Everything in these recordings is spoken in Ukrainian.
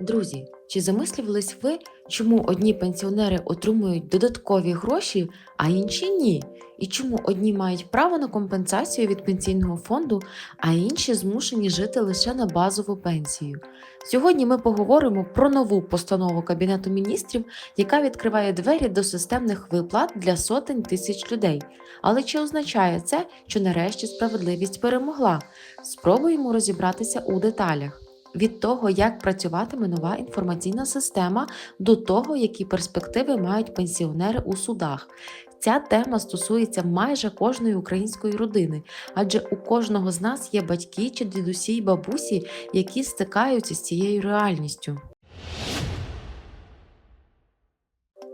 Друзі, чи замислювались ви, чому одні пенсіонери отримують додаткові гроші, а інші ні? І чому одні мають право на компенсацію від пенсійного фонду, а інші змушені жити лише на базову пенсію? Сьогодні ми поговоримо про нову постанову Кабінету міністрів, яка відкриває двері до системних виплат для сотень тисяч людей. Але чи означає це, що нарешті справедливість перемогла? Спробуємо розібратися у деталях. Від того, як працюватиме нова інформаційна система, до того, які перспективи мають пенсіонери у судах. Ця тема стосується майже кожної української родини, адже у кожного з нас є батьки чи дідусі й бабусі, які стикаються з цією реальністю.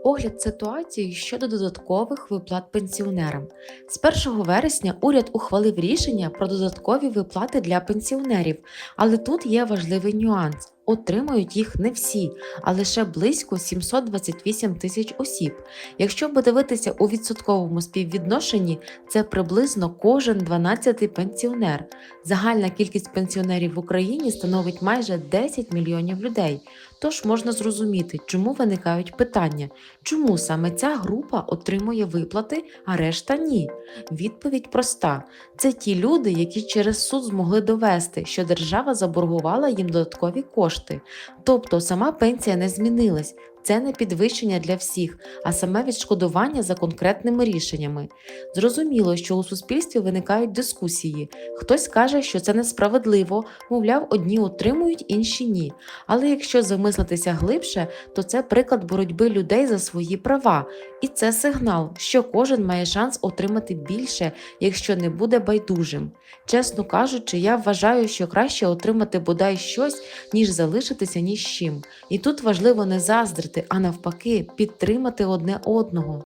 Огляд ситуації щодо додаткових виплат пенсіонерам. З 1 вересня уряд ухвалив рішення про додаткові виплати для пенсіонерів, але тут є важливий нюанс. Отримають їх не всі, а лише близько 728 тисяч осіб. Якщо подивитися у відсотковому співвідношенні, це приблизно кожен 12 пенсіонер. Загальна кількість пенсіонерів в Україні становить майже 10 мільйонів людей. Тож можна зрозуміти, чому виникають питання, чому саме ця група отримує виплати, а решта ні. Відповідь проста: це ті люди, які через суд змогли довести, що держава заборгувала їм додаткові кошти. Тобто сама пенсія не змінилась. Це не підвищення для всіх, а саме відшкодування за конкретними рішеннями. Зрозуміло, що у суспільстві виникають дискусії. Хтось каже, що це несправедливо, мовляв, одні отримують, інші ні. Але якщо замислитися глибше, то це приклад боротьби людей за свої права, і це сигнал, що кожен має шанс отримати більше, якщо не буде байдужим. Чесно кажучи, я вважаю, що краще отримати бодай щось, ніж залишитися ні з чим. І тут важливо не заздрити, а навпаки, підтримати одне одного.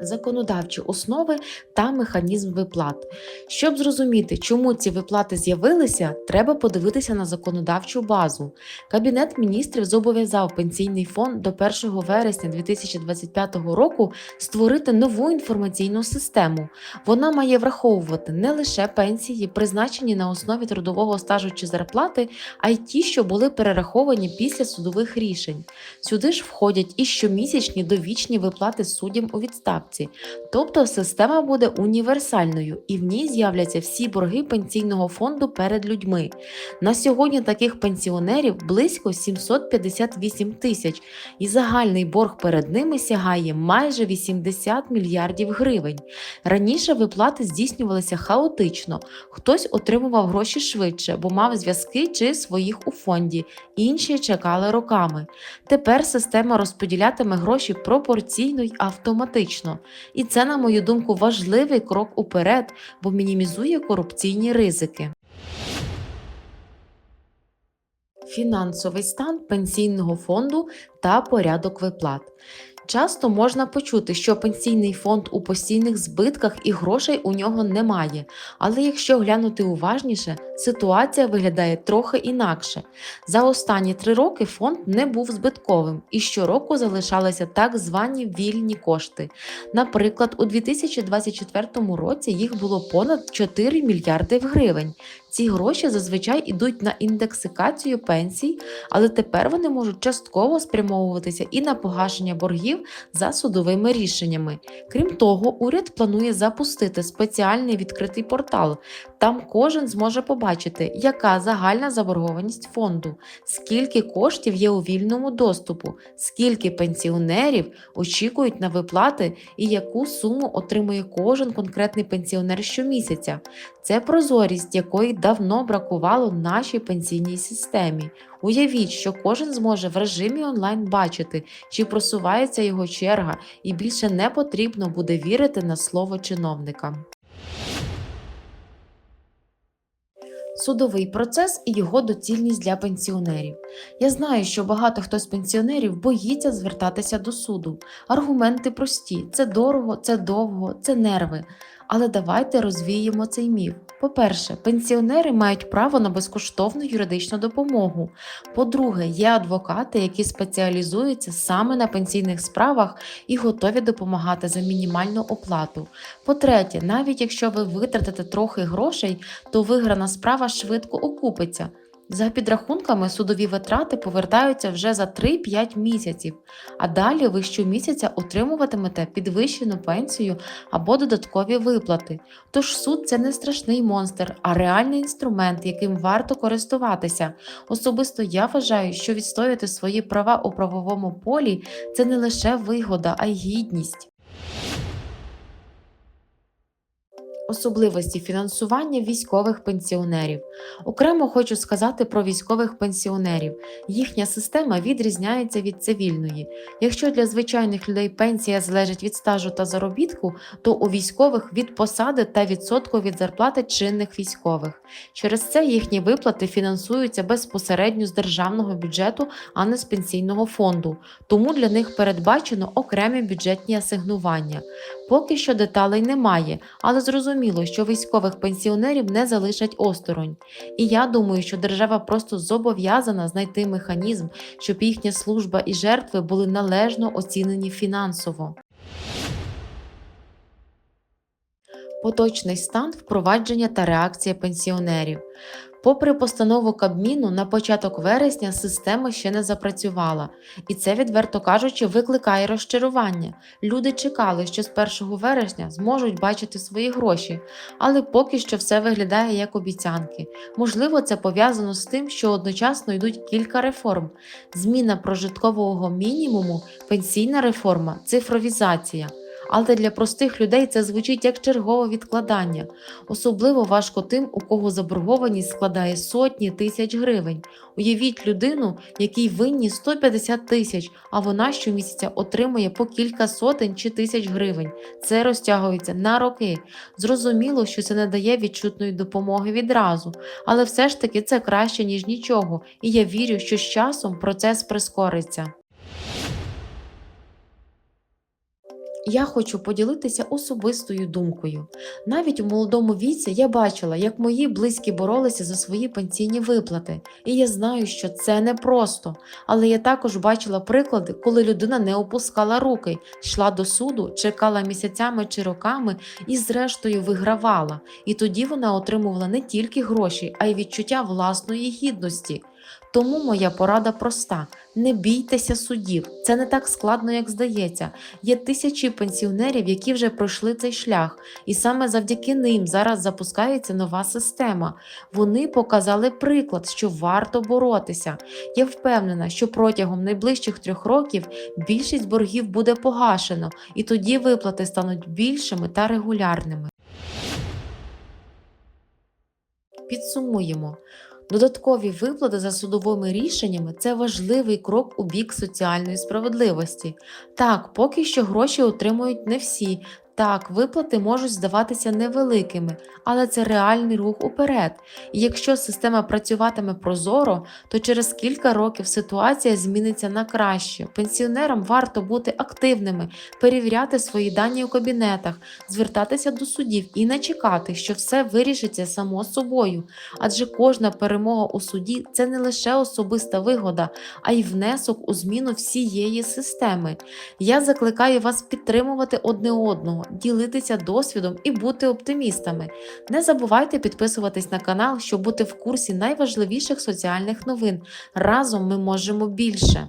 Законодавчі основи та механізм виплат. Щоб зрозуміти, чому ці виплати з'явилися, треба подивитися на законодавчу базу. Кабінет міністрів зобов'язав пенсійний фонд до 1 вересня 2025 року створити нову інформаційну систему. Вона має враховувати не лише пенсії, призначені на основі трудового стажу чи зарплати, а й ті, що були перераховані після судових рішень. Сюди ж входять і щомісячні довічні виплати суддям у відставці. Тобто система буде універсальною і в ній з'являться всі борги пенсійного фонду перед людьми. На сьогодні таких пенсіонерів близько 758 тисяч, і загальний борг перед ними сягає майже 80 мільярдів гривень. Раніше виплати здійснювалися хаотично, хтось отримував гроші швидше, бо мав зв'язки чи своїх у фонді, інші чекали роками. Тепер система розподілятиме гроші пропорційно й автоматично. І це, на мою думку, важливий крок уперед, бо мінімізує корупційні ризики. Фінансовий стан пенсійного фонду та порядок виплат. Часто можна почути, що пенсійний фонд у постійних збитках і грошей у нього немає. Але якщо глянути уважніше, ситуація виглядає трохи інакше. За останні три роки фонд не був збитковим і щороку залишалися так звані вільні кошти. Наприклад, у 2024 році їх було понад 4 мільярди гривень. Ці гроші зазвичай ідуть на індексикацію пенсій, але тепер вони можуть частково спрямовуватися і на погашення боргів за судовими рішеннями. Крім того, уряд планує запустити спеціальний відкритий портал. Там кожен зможе побачити, яка загальна заборгованість фонду, скільки коштів є у вільному доступу, скільки пенсіонерів очікують на виплати і яку суму отримує кожен конкретний пенсіонер щомісяця. Це прозорість, якої давно бракувало нашій пенсійній системі. Уявіть, що кожен зможе в режимі онлайн бачити, чи просувається його черга, і більше не потрібно буде вірити на слово чиновника. Судовий процес і його доцільність для пенсіонерів. Я знаю, що багато хто з пенсіонерів боїться звертатися до суду. Аргументи прості: це дорого, це довго, це нерви. Але давайте розвіємо цей міф. По-перше, пенсіонери мають право на безкоштовну юридичну допомогу. По-друге, є адвокати, які спеціалізуються саме на пенсійних справах і готові допомагати за мінімальну оплату. По-третє, навіть якщо ви витратите трохи грошей, то виграна справа швидко окупиться. За підрахунками, судові витрати повертаються вже за 3-5 місяців, а далі ви щомісяця отримуватимете підвищену пенсію або додаткові виплати. Тож суд це не страшний монстр, а реальний інструмент, яким варто користуватися. Особисто я вважаю, що відстояти свої права у правовому полі це не лише вигода, а й гідність. Особливості фінансування військових пенсіонерів. Окремо хочу сказати про військових пенсіонерів. Їхня система відрізняється від цивільної. Якщо для звичайних людей пенсія залежить від стажу та заробітку, то у військових від посади та відсотку від зарплати чинних військових. Через це їхні виплати фінансуються безпосередньо з державного бюджету, а не з пенсійного фонду. Тому для них передбачено окремі бюджетні асигнування. Поки що деталей немає, але зрозуміло, що військових пенсіонерів не залишать осторонь. І я думаю, що держава просто зобов'язана знайти механізм, щоб їхня служба і жертви були належно оцінені фінансово. Поточний стан впровадження та реакція пенсіонерів. Попри постанову Кабміну, на початок вересня система ще не запрацювала, і це, відверто кажучи, викликає розчарування. Люди чекали, що з 1 вересня зможуть бачити свої гроші, але поки що все виглядає як обіцянки. Можливо, це пов'язано з тим, що одночасно йдуть кілька реформ: зміна прожиткового мінімуму, пенсійна реформа, цифровізація. Але для простих людей це звучить як чергове відкладання. Особливо важко тим, у кого заборгованість складає сотні тисяч гривень. Уявіть людину, якій винні 150 тисяч, а вона щомісяця отримує по кілька сотень чи тисяч гривень. Це розтягується на роки. Зрозуміло, що це не дає відчутної допомоги відразу, але все ж таки це краще, ніж нічого, і я вірю, що з часом процес прискориться. Я хочу поділитися особистою думкою. Навіть у молодому віці я бачила, як мої близькі боролися за свої пенсійні виплати, і я знаю, що це непросто. Але я також бачила приклади, коли людина не опускала руки, йшла до суду, чекала місяцями чи роками і, зрештою, вигравала. І тоді вона отримувала не тільки гроші, а й відчуття власної гідності. Тому моя порада проста: не бійтеся судів. Це не так складно, як здається. Є тисячі пенсіонерів, які вже пройшли цей шлях, і саме завдяки ним зараз запускається нова система. Вони показали приклад, що варто боротися. Я впевнена, що протягом найближчих трьох років більшість боргів буде погашено, і тоді виплати стануть більшими та регулярними. Підсумуємо. Додаткові виплати за судовими рішеннями це важливий крок у бік соціальної справедливості. Так, поки що гроші отримують не всі. Так, виплати можуть здаватися невеликими, але це реальний рух уперед. І якщо система працюватиме прозоро, то через кілька років ситуація зміниться на краще. Пенсіонерам варто бути активними, перевіряти свої дані у кабінетах, звертатися до судів і не чекати, що все вирішиться само собою. Адже кожна перемога у суді це не лише особиста вигода, а й внесок у зміну всієї системи. Я закликаю вас підтримувати одне одного, ділитися досвідом і бути оптимістами. Не забувайте підписуватись на канал, щоб бути в курсі найважливіших соціальних новин. Разом ми можемо більше.